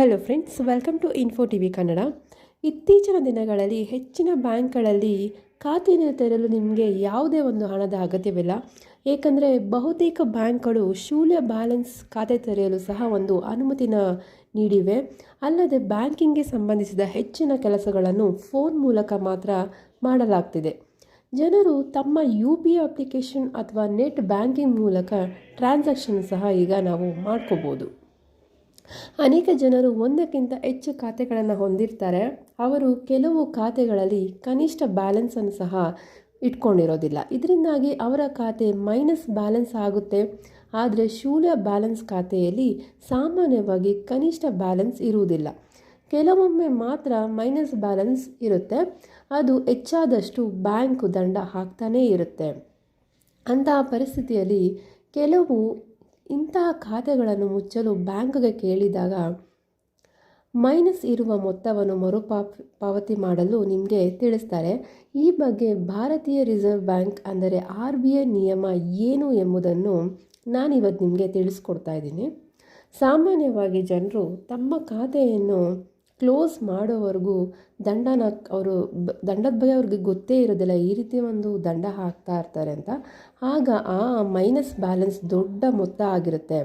Hello friends welcome to info T V Kannada ಇತ್ತೀಚಿನ ದಿನಗಳಲ್ಲಿ ಹೆಚ್ಚಿನ ಬ್ಯಾಂಕ್ಗಳಲ್ಲಿ ಖಾತೆಯನ್ನು ತೆರಲು ನಿಮಗೆ ಯಾವುದೇ ಒಂದು ಹಣದ ಅಗತ್ಯವಿಲ್ಲ. ಏಕೆಂದರೆ ಬಹುತೇಕ ಬ್ಯಾಂಕ್ಗಳು ಶೂನ್ಯ ಬ್ಯಾಲೆನ್ಸ್ ಖಾತೆ ತೆರೆಯಲು ಸಹ ಒಂದು ಅನುಮತಿನ ನೀಡಿವೆ. ಅಲ್ಲದೆ ಬ್ಯಾಂಕಿಂಗ್ಗೆ ಸಂಬಂಧಿಸಿದ ಹೆಚ್ಚಿನ ಕೆಲಸಗಳನ್ನು ಫೋನ್ ಮೂಲಕ ಮಾತ್ರ ಮಾಡಲಾಗ್ತಿದೆ. ಜನರು ತಮ್ಮ ಯು ಪಿ ಅಪ್ಲಿಕೇಶನ್ ಅಥವಾ ನೆಟ್ ಬ್ಯಾಂಕಿಂಗ್ ಮೂಲಕ ಟ್ರಾನ್ಸಾಕ್ಷನ್ ಸಹ ಈಗ ನಾವು ಮಾಡ್ಕೋಬೋದು. ಅನೇಕ ಜನರು ಒಂದಕ್ಕಿಂತ ಹೆಚ್ಚು ಖಾತೆಗಳನ್ನು ಹೊಂದಿರ್ತಾರೆ. ಅವರು ಕೆಲವು ಖಾತೆಗಳಲ್ಲಿ ಕನಿಷ್ಠ ಬ್ಯಾಲೆನ್ಸನ್ನು ಸಹ ಇಟ್ಕೊಂಡಿರೋದಿಲ್ಲ. ಇದರಿಂದಾಗಿ ಅವರ ಖಾತೆ ಮೈನಸ್ ಬ್ಯಾಲೆನ್ಸ್ ಆಗುತ್ತೆ. ಆದರೆ ಶೂನ್ಯ ಬ್ಯಾಲೆನ್ಸ್ ಖಾತೆಯಲ್ಲಿ ಸಾಮಾನ್ಯವಾಗಿ ಕನಿಷ್ಠ ಬ್ಯಾಲೆನ್ಸ್ ಇರುವುದಿಲ್ಲ. ಕೆಲವೊಮ್ಮೆ ಮಾತ್ರ ಮೈನಸ್ ಬ್ಯಾಲೆನ್ಸ್ ಇರುತ್ತೆ. ಅದು ಹೆಚ್ಚಾದಷ್ಟು ಬ್ಯಾಂಕು ದಂಡ ಹಾಕ್ತಾನೇ ಇರುತ್ತೆ. ಅಂತಹ ಪರಿಸ್ಥಿತಿಯಲ್ಲಿ ಕೆಲವು ಇಂತಹ ಖಾತೆಗಳನ್ನು ಮುಚ್ಚಲು ಬ್ಯಾಂಕ್ಗೆ ಕೇಳಿದಾಗ ಮೈನಸ್ ಇರುವ ಮೊತ್ತವನ್ನು ಮರುಪಾಪ್, ಪಾವತಿ ಮಾಡಲು ನಿಮಗೆ ತಿಳಿಸ್ತಾರೆ. ಈ ಬಗ್ಗೆ ಭಾರತೀಯ ರಿಸರ್ವ್ ಬ್ಯಾಂಕ್ ಅಂದರೆ ಆರ್ ಬಿ ಐ ನಿಯಮ ಏನು ಎಂಬುದನ್ನು ನಾನಿವತ್ತು ನಿಮಗೆ ತಿಳಿಸ್ಕೊಡ್ತಾ ಇದ್ದೀನಿ. ಸಾಮಾನ್ಯವಾಗಿ ಜನರು ತಮ್ಮ ಖಾತೆಯನ್ನು ಕ್ಲೋಸ್ ಮಾಡೋವರೆಗೂ ದಂಡನ ಅವರು ಬ, ದಂಡದ ಬಗ್ಗೆ ಅವ್ರಿಗೆ ಗೊತ್ತೇ ಇರೋದಿಲ್ಲ, ಈ ರೀತಿ ಒಂದು ದಂಡ ಹಾಕ್ತಾ ಇರ್ತಾರೆ ಅಂತ. ಆಗ ಆ ಮೈನಸ್ ಬ್ಯಾಲೆನ್ಸ್ ದೊಡ್ಡ ಮೊತ್ತ ಆಗಿರುತ್ತೆ.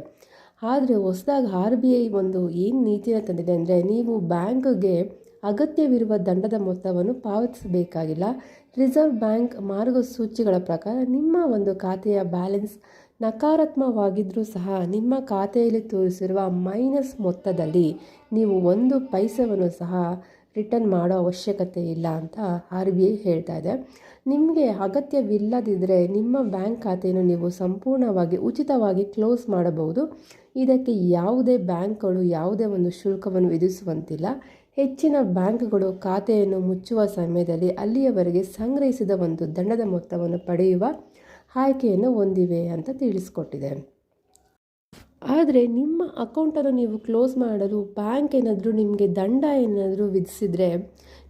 ಆದರೆ ಹೊಸದಾಗಿ ಆರ್ ಬಿ ಐ ಒಂದು ಏನು ನೀತಿನ ತಂದಿದೆ ಅಂದರೆ, ನೀವು ಬ್ಯಾಂಕ್ಗೆ ಅಗತ್ಯವಿರುವ ದಂಡದ ಮೊತ್ತವನ್ನು ಪಾವತಿಸಬೇಕಾಗಿಲ್ಲ. ರಿಸರ್ವ್ ಬ್ಯಾಂಕ್ ಮಾರ್ಗಸೂಚಿಗಳ ಪ್ರಕಾರ ನಿಮ್ಮ ಒಂದು ಖಾತೆಯ ಬ್ಯಾಲೆನ್ಸ್ ನಕಾರಾತ್ಮಕವಾಗಿದ್ದರೂ ಸಹ ನಿಮ್ಮ ಖಾತೆಯಲ್ಲಿ ತೋರಿಸಿರುವ ಮೈನಸ್ ಮೊತ್ತದಲ್ಲಿ ನೀವು ಒಂದು ಪೈಸವನ್ನು ಸಹ ರಿಟರ್ನ್ ಮಾಡೋ ಅವಶ್ಯಕತೆ ಇಲ್ಲ ಅಂತ ಆರ್ ಬಿ ಐ ಹೇಳ್ತಾ ಇದೆ. ನಿಮಗೆ ಅಗತ್ಯವಿಲ್ಲದಿದ್ದರೆ ನಿಮ್ಮ ಬ್ಯಾಂಕ್ ಖಾತೆಯನ್ನು ನೀವು ಸಂಪೂರ್ಣವಾಗಿ ಉಚಿತವಾಗಿ ಕ್ಲೋಸ್ ಮಾಡಬಹುದು. ಇದಕ್ಕೆ ಯಾವುದೇ ಬ್ಯಾಂಕ್ಗಳು ಯಾವುದೇ ಒಂದು ಶುಲ್ಕವನ್ನು ವಿಧಿಸುವಂತಿಲ್ಲ. ಹೆಚ್ಚಿನ ಬ್ಯಾಂಕ್ಗಳು ಖಾತೆಯನ್ನು ಮುಚ್ಚುವ ಸಮಯದಲ್ಲಿ ಅಲ್ಲಿಯವರೆಗೆ ಸಂಗ್ರಹಿಸಿದ ಒಂದು ದಂಡದ ಮೊತ್ತವನ್ನು ಪಡೆಯುವ ಆಯ್ಕೆಯನ್ನು ಹೊಂದಿವೆ ಅಂತ ತಿಳಿಸ್ಕೊಟ್ಟಿದೆ. ಆದರೆ ನಿಮ್ಮ ಅಕೌಂಟನ್ನು ನೀವು ಕ್ಲೋಸ್ ಮಾಡಲು ಬ್ಯಾಂಕ್ ಏನಾದರೂ ನಿಮಗೆ ದಂಡ ಏನಾದರೂ ವಿಧಿಸಿದರೆ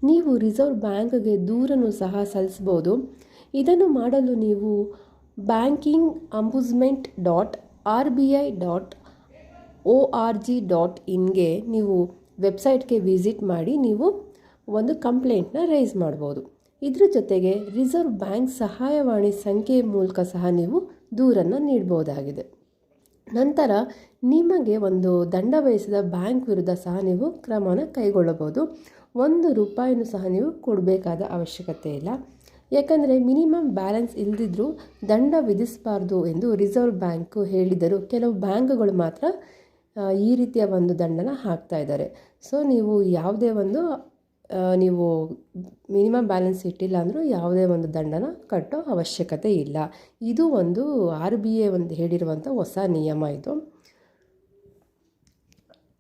ನೀವು ರಿಸರ್ವ್ ಬ್ಯಾಂಕ್ಗೆ ದೂರನ್ನು ಸಹ ಸಲ್ಲಿಸ್ಬೋದು ಇದನ್ನು ಮಾಡಲು ನೀವು banking ombudsman dot R B I dot O R G dot ಇನ್ಗೆ ನೀವು ವೆಬ್ಸೈಟ್ಗೆ ವಿಸಿಟ್ ಮಾಡಿ ನೀವು ಒಂದು ಕಂಪ್ಲೇಂಟ್ನ ರೈಸ್ ಮಾಡ್ಬೋದು. ಇದ್ರ ಜೊತೆಗೆ ರಿಸರ್ವ್ ಬ್ಯಾಂಕ್ ಸಹಾಯವಾಣಿ ಸಂಖ್ಯೆ ಮೂಲಕ ಸಹ ನೀವು ದೂರನ್ನು ನೀಡಬಹುದಾಗಿದೆ ನಂತರ ನಿಮಗೆ ಒಂದು ದಂಡ ವಹಿಸಿದ ಬ್ಯಾಂಕ್ ವಿರುದ್ಧ ಸಹ ನೀವು ಕ್ರಮನ ಕೈಗೊಳ್ಳಬಹುದು. ಒಂದು ರೂಪಾಯಿನೂ ಸಹ ನೀವು ಕೊಡಬೇಕಾದ ಅವಶ್ಯಕತೆ ಇಲ್ಲ. ಯಾಕಂದರೆ ಮಿನಿಮಮ್ ಬ್ಯಾಲೆನ್ಸ್ ಇಲ್ಲದಿದ್ದರೂ ದಂಡ ವಿಧಿಸಬಾರ್ದು ಎಂದು ರಿಸರ್ವ್ ಬ್ಯಾಂಕು ಹೇಳಿದರು ಕೆಲವು ಬ್ಯಾಂಕ್ಗಳು ಮಾತ್ರ ಈ ರೀತಿಯ ಒಂದು ದಂಡನ ಹಾಕ್ತಾ ಇದ್ದಾರೆ. ಸೊ, ನೀವು ಯಾವುದೇ ಒಂದು ನೀವು ಮಿನಿಮಮ್ ಬ್ಯಾಲೆನ್ಸ್ ಇಟ್ಟಿಲ್ಲ ಅಂದರೂ ಯಾವುದೇ ಒಂದು ದಂಡನ ಕಟ್ಟೋ ಅವಶ್ಯಕತೆ ಇಲ್ಲ. ಇದು ಒಂದು ಆರ್ ಬಿ ಎ ಒಂದು ಹೇಳಿರುವಂಥ ಹೊಸ ನಿಯಮ ಇದು.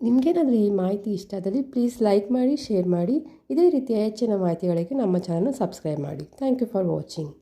ನಿಮಗೇನಾದರೂ ಈ ಮಾಹಿತಿ ಇಷ್ಟ ಆದಲ್ಲಿ ಪ್ಲೀಸ್ ಲೈಕ್ ಮಾಡಿ, ಶೇರ್ ಮಾಡಿ. ಇದೇ ರೀತಿಯ ಹೆಚ್ಚಿನ ಮಾಹಿತಿಗಳಿಗೆ ನಮ್ಮ ಚಾನಲ್ನ ಸಬ್ಸ್ಕ್ರೈಬ್ ಮಾಡಿ. Thank you for watching.